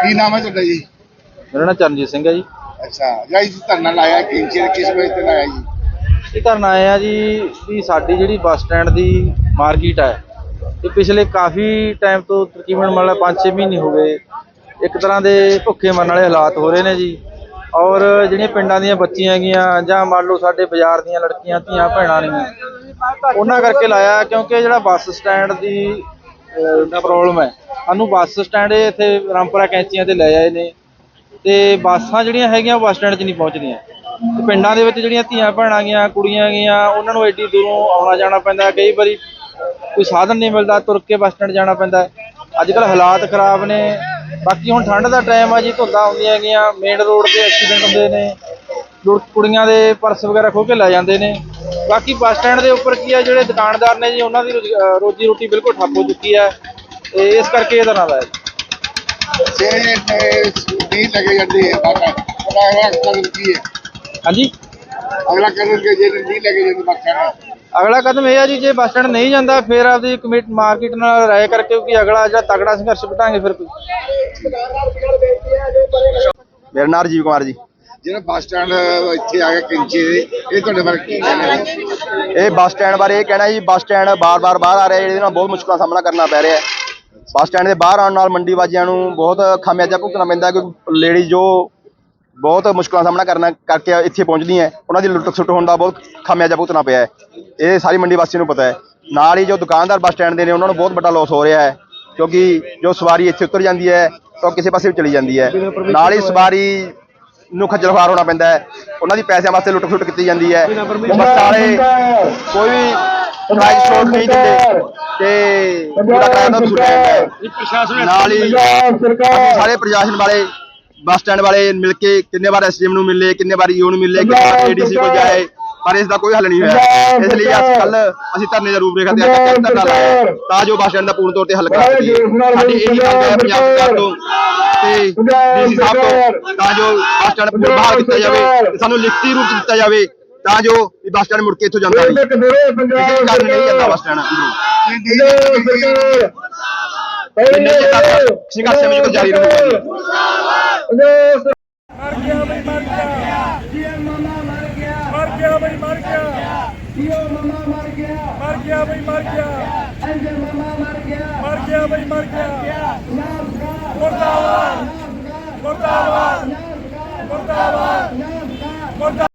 ਕੀ ਨਾਮ ਹੈ ਤੁਹਾਡਾ ਜੀ? ਮੇਰਾ ਨਾਮ ਚਰਨਜੀਤ ਸਿੰਘ ਹੈ ਜੀ। ਅੱਛਾ ਜਾਂ ਇਸ ਧਰਨਾ ਲਾਇਆ ਕਿੰਚੇ ਕਿਸ ਵਜ੍ਹਾ ਤੇ ਲਾਇਆ ਜੀ? ਇਹ ਧਰਨਾ ਆਏ ਆ ਜੀ ਵੀ ਸਾਡੀ ਜਿਹੜੀ ਬੱਸ ਸਟੈਂਡ ਦੀ ਮਾਰਕੀਟ ਹੈ। ਇਹ ਪਿਛਲੇ ਕਾਫੀ ਟਾਈਮ ਤੋਂ ਤਕਰੀਬਨ ਮਤਲਬ 5-6 ਮਹੀਨੇ ਹੋ ਗਏ, ਇੱਕ ਤਰ੍ਹਾਂ ਦੇ ਭੁੱਖੇ ਮਰਨ ਵਾਲੇ ਹਾਲਾਤ ਹੋ ਰਹੇ ਨੇ ਜੀ। ਔਰ ਜਿਹੜੀਆਂ ਪਿੰਡਾਂ ਦੀਆਂ ਬੱਚੀਆਂ ਹੈਗੀਆਂ, ਜਾਂ ਮੰਨ ਲਓ ਸਾਡੇ ਬਾਜ਼ਾਰ ਦੀਆਂ ਲੜਕੀਆਂ, ਧੀਆਂ, ਭੈਣਾਂ ਨੇ, ਉਹਨਾਂ ਕਰਕੇ ਲਾਇਆ ਕਿਉਂਕਿ ਜਿਹੜਾ ਬੱਸ ਸਟੈਂਡ ਦੀ ਪ੍ਰੋਬਲਮ ਹੈ। ਸਾਨੂੰ ਬੱਸ ਸਟੈਂਡ ਇੱਥੇ ਰਾਮਪੁਰਾ ਕੈਂਚੀਆਂ ਤੇ ਲੈ ਆਏ ਨੇ। ਤੇ ਬੱਸਾਂ ਜਿਹੜੀਆਂ ਹੈਗੀਆਂ, ਉਹ ਬੱਸ ਸਟੈਂਡ 'ਚ ਨਹੀਂ ਪਹੁੰਚਦੀਆਂ। ਤੇ ਪਿੰਡਾਂ ਦੇ ਵਿੱਚ ਜਿਹੜੀਆਂ ਧੀਆਂ, ਭੈਣਾਂ ਗੀਆਂ ਕੁੜੀਆਂ ਗੀਆਂ ਉਹਨਾਂ ਨੂੰ ਐਡੀ ਦੂਰੋਂ ਆਉਣਾ ਜਾਣਾ ਪੈਂਦਾ। ਕਈ ਵਾਰੀ ਕੋਈ ਸਾਧਨ ਨਹੀਂ ਮਿਲਦਾ ਤੁਰ ਕੇ ਬੱਸ ਸਟੈਂਡ ਜਾਣਾ ਪੈਂਦਾ ਅੱਜ ਕੱਲ ਹਾਲਾਤ ਖਰਾਬ ਨੇ। ਬਾਕੀ ਹੁਣ ਠੰਡ ਦਾ ਟਾਈਮ ਆ ਜੀ ਧੁੰਦਾਂ ਹੁੰਦੀਆਂ ਹੈਗੀਆਂ ਮੇਨ ਰੋਡ ਤੇ ਐਕਸੀਡੈਂਟ ਹੁੰਦੇ ਨੇ। ਕੁੜੀਆਂ ਦੇ ਪਰਸ ਵਗੈਰਾ ਖੋਹ ਕੇ ਲੈ ਜਾਂਦੇ ਨੇ। ਬਾਕੀ ਬੱਸ ਸਟੈਂਡ ਦੇ ਉੱਪਰ ਕੀ ਆ ਜਿਹੜੇ ਦੁਕਾਨਦਾਰ ਨੇ ਜੀ ਉਹਨਾਂ ਦੀ ਰੋਜ਼ੀ- ਰੋਟੀ ਬਿਲਕੁਲ ਠੱਪ ਹੋ ਚੁੱਕੀ ਹੈ। ਤੇ ਇਸ ਕਰਕੇ ਇਹਦਾ ਨਾਂ ਲਾਇਆ ਜੀ ਜੇ ਨਹੀਂ ਲੱਗੇ ਜਾਂਦੀ ਹੈ ਬਾਬਾ ਉਹਦਾ ਅਗਲਾ ਕਦਮ ਕੀ ਹੈ? ਹਾਂਜੀ? ਅਗਲਾ ਕਦਮ ਕਿ ਜੇ ਨਹੀਂ ਲੱਗੇ ਜਾਂਦੀ ਬੱਚਾ ਅਗਲਾ ਕਦਮ ਇਹ ਆ ਜੀ ਜੇ ਬੱਸ ਸਟੈਂਡ ਨਹੀਂ ਜਾਂਦਾ ਫਿਰ ਆਪਦੀ ਕਮੇਟੀ ਮਾਰਕੀਟ ਨਾਲ ਰਾਏ ਕਰਕੇ ਕਿ ਅਗਲਾ ਜਿਹੜਾ ਤਗੜਾ ਸੰਘਰਸ਼ ਬਿਠਾਂਗੇ ਫਿਰ ਕੋਈ। ਮੇਰਾ ਨਾਮ ਰਜੀਵ ਕੁਮਾਰ ਜੀ। ਜਿਹੜਾ ਬੱਸ ਸਟੈਂਡ ਇੱਥੇ ਆ ਗਿਆ ਕਿੰਚੇ ਦੇ ਇਹ ਤੁਹਾਡੇ ਬਾਰੇ ਕੀ ਕਹਿਣਾ ਹੈ? ਇਹ ਬੱਸ ਸਟੈਂਡ ਬਾਰੇ ਇਹ ਕਹਿਣਾ ਜੀ ਬੱਸ ਸਟੈਂਡ ਬਾਰ-ਬਾਰ ਬਾਹਰ ਆ ਰਿਹਾ ਇਹਦੇ ਨਾਲ ਬਹੁਤ ਮੁਸ਼ਕਲਾਂ ਦਾ ਸਾਹਮਣਾ ਕਰਨਾ ਪੈ ਰਿਹਾ ਹੈ। ਬੱਸ ਸਟੈਂਡ ਦੇ ਬਾਹਰ ਆਉਣ ਨਾਲ ਮੰਡੀ ਵਾਜਿਆਂ ਨੂੰ ਬਹੁਤ ਖਾਮਿਆਜਾ ਭੁਗਤਣਾ ਪੈਂਦਾ ਕਿਉਂਕਿ ਲੇਡੀ ਜੋ ਬਹੁਤ ਮੁਸ਼ਕਲਾਂ ਸਾਹਮਣਾ ਕਰਨਾ ਕਰਕੇ ਇੱਥੇ ਪਹੁੰਚਦੀਆਂ ਹੈ, ਉਹਨਾਂ ਦੀ ਲੁੱਟ ਖਸੁੱਟ ਹੋਣ ਦਾ ਬਹੁਤ ਖਾਮਿਆਜਾ ਭੁਗਤਣਾ ਪਿਆ ਹੈ। ਇਹ ਸਾਰੀ ਮੰਡੀ ਵਾਸੀਆਂ ਨੂੰ ਪਤਾ ਹੈ। ਨਾਲ ਹੀ ਜੋ ਦੁਕਾਨਦਾਰ ਬੱਸ ਸਟੈਂਡ ਦੇ ਨੇ ਉਹਨਾਂ ਨੂੰ ਬਹੁਤ ਵੱਡਾ ਲਾਸ ਹੋ ਰਿਹਾ ਹੈ। ਕਿਉਂਕਿ ਜੋ ਸਵਾਰੀ ਇੱਥੇ ਉਤਰ ਜਾਂਦੀ ਹੈ ਤਾਂ ਉਹ ਕਿਸੇ ਪਾਸੇ ਵੀ ਚਲੀ ਜਾਂਦੀ ਹੈ। ਨਾਲ ਹੀ ਸਵਾਰੀ ਨੂੰ ਖੱਜਲ ਖੁਆਰ ਹੋਣਾ ਪੈਂਦਾ ਹੈ। ਉਹਨਾਂ ਦੀ ਪੈਸਿਆਂ ਵਾਸਤੇ ਲੁੱਟ ਖਸੁੱਟ ਕੀਤੀ ਜਾਂਦੀ ਹੈ। ਬੱਸ ਵਾਲੇ ਕੋਈ ਵੀ ਪ੍ਰਾਈਸ ਛੋਟ ਨਹੀਂ ਦਿੰਦੇ। ਤੇ ਕਿਰਾਇਆ ਦਾ ਹੈ। ਨਾਲ ਹੀ ਸਾਰੇ ਪ੍ਰਸ਼ਾਸਨ ਵਾਲੇ ਬੱਸ ਸਟੈਂਡ ਵਾਲੇ ਮਿਲ ਕੇ ਕਿੰਨੇ ਵਾਰ ਐਸਡੀਐਮ ਨੂੰ ਮਿਲੇ ਕਿੰਨੇ ਵਾਰ ਈਓ ਨੂੰ ਮਿਲੇ ਕਿੰਨੇ ਵਾਰ ਏਡੀਸੀ ਕੋਲ ਜਾਏ ਪਰ ਇਸ ਦਾ ਕੋਈ ਹੱਲ ਨਹੀਂ ਹੋਇਆ। ਇਸ ਲਈ ਅੱਜ ਕੱਲ ਅਸੀਂ ਧਰਨੇ ਦਾ ਰੂਪ ਰੇਖਾ ਤੇ ਆ ਕੇ ਧਰਨਾ ਲਾਇਆ। ਤਾਂ ਜੋ ਬੱਸ ਸਟੈਂਡ ਦਾ ਪੂਰਨ ਤੌਰ ਤੇ ਹੱਲ ਕਰਾ ਸਕੀਏ। ਸਾਡੀ ਇਹੀ ਮੰਗ ਹੈ ਪੰਜਾਬ ਸਰਕਾਰ ਤੋਂ ਤੇ ਡੀਸੀ ਸਾਹਿਬ ਤੋਂ ਤਾਂ ਜੋ ਬੱਸ ਸਟੈਂਡ ਪੂਰਨ ਬਹਾਲ ਕੀਤਾ ਜਾਵੇ ਤੇ ਸਾਨੂੰ ਲਿਖਤੀ ਰੂਪ ਚ ਦਿੱਤਾ ਜਾਵੇ ਤਾਂ ਜੋ ਇਹ ਬੱਸ ਸਟੈਂਡ ਮੁੜ ਕੇ ਇੱਥੋਂ ਜਾਂਦਾ ਨਹੀਂ ਕਿਸੇ ਕਾਰਨ ਨਹੀਂ ਜਾਂਦਾ ਬੱਸ ਸਟੈਂਡ ਅੰਦਰੋਂ। ਜਿੰਨੇ ਚਿਰ ਤੱਕ ਸੰਘਰਸ਼ ਵਿੱਚ ਜਾਰੀ ਰਹੂਗਾ ਮਰ ਗਿਆ ਬਈ ਮਰ ਗਿਆ। ਜੀਐਮ ਮਾਮਾ ਮਰ ਗਿਆ ਮਰ ਗਿਆ ਬਈ ਮਰ ਗਿਆ ਜੀਓ ਮਾਮਾ ਮਰ ਗਿਆ ਮਰ ਗਿਆ ਬਈ ਮਰ ਗਿਆ ਅੰਜਨ ਮਾਮਾ ਮਰ ਗਿਆ ਮਰ ਗਿਆ ਬਈ ਮਰ ਗਿਆ ਮੁਰਦਾਬਾਦ